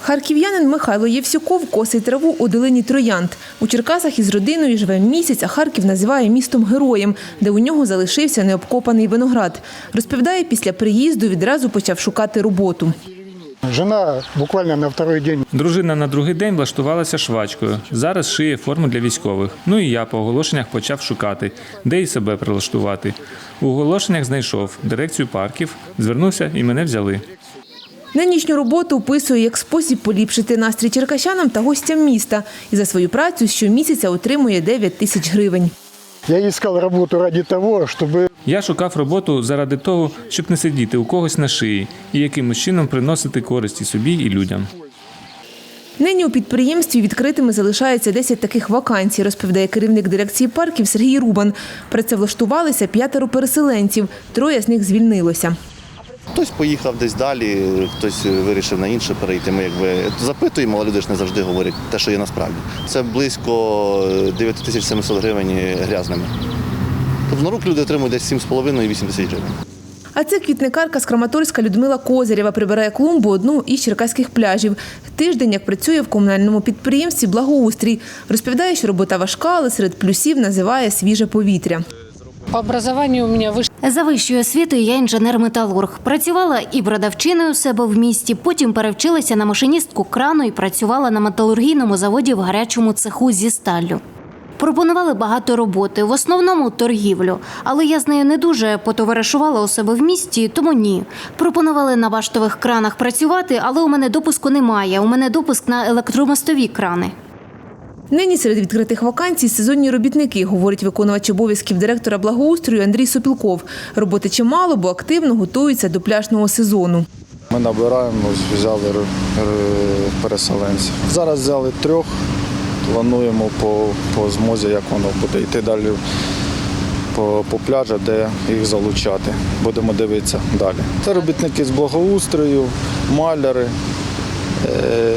Харків'янин Михайло Євсюков косить траву у долині Троянд. У Черкасах із родиною живе місяць, а Харків називає містом героєм, де у нього залишився необкопаний виноград. Розповідає, після приїзду відразу почав шукати роботу. Жена буквально на второй день Дружина на другий день влаштувалася швачкою. Зараз шиє форму для військових. Ну і я по оголошеннях почав шукати, де і себе прилаштувати. У оголошеннях знайшов дирекцію парків, звернувся і мене взяли. Нинішню роботу описує як спосіб поліпшити настрій черкащанам та гостям міста. І за свою працю щомісяця отримує 9 тисяч гривень. я искал работу ради того, чтобы Я шукав роботу заради того, щоб не сидіти у когось на шиї і якимось чином приносити користь і собі, і людям. Нині у підприємстві відкритими залишається 10 таких вакансій, розповідає керівник дирекції парків Сергій Рубан. Працевлаштувалися п'ятеро переселенців, троє з них звільнилося. Хтось поїхав десь далі, хтось вирішив на інше перейти. Ми якби запитуємо, але люди ж не завжди говорять те, що є насправді. Це близько 9700 гривень грязними. Тобто на рук люди отримують десь 7,5 і 8 тисяч гривень. А це квітникарка з Краматорська Людмила Козирєва прибирає клумбу одну із черкаських пляжів. Тиждень, як працює в комунальному підприємстві Благоустрій. Розповідає, що робота важка, але серед плюсів називає свіже повітря. По образованию у меня высшее За вищою освітою я інженер-металург. Працювала і продавчиною у себе в місті. Потім перевчилася на машиністку крану і працювала на металургійному заводі в гарячому цеху зі сталлю. Пропонували багато роботи, в основному торгівлю. Але я з нею не дуже потоваришувала у себе в місті, тому ні. Пропонували на баштових кранах працювати, але у мене допуску немає. У мене допуск на електромостові крани. Нині серед відкритих вакансій сезонні робітники, говорить виконувач обов'язків директора благоустрою Андрій Сопілков. Роботи чимало, бо активно готуються до пляжного сезону. Ми набираємо, взяли переселенців. Зараз взяли трьох, плануємо по, по змозі, як воно буде йти далі по, по пляжу, де їх залучати. Будемо дивитися далі. Це робітники з благоустрою, маляри. Е,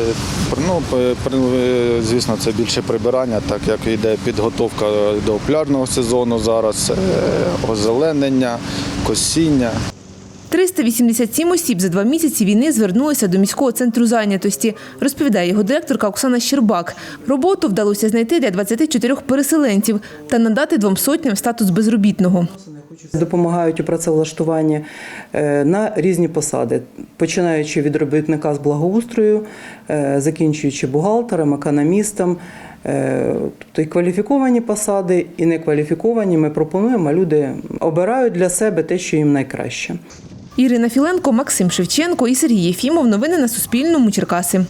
Ну, при- е, звісно, це більше прибирання, так як йде підготовка до пляжного сезону зараз, е, озеленення, косіння. 387 осіб за два місяці війни звернулися до міського центру зайнятості, розповідає його директорка Оксана Щербак. Роботу вдалося знайти для 24 переселенців та надати двом сотням статус безробітного. Допомагають у працевлаштуванні е, на різні посади, починаючи від робітника з благоустрою, е, закінчуючи бухгалтером, економістом. Тобто і кваліфіковані посади, і некваліфіковані ми пропонуємо, а люди обирають для себе те, що їм найкраще. Ірина Філенко, Максим Шевченко і Сергій Єфімов. Новини на Суспільному. Черкаси.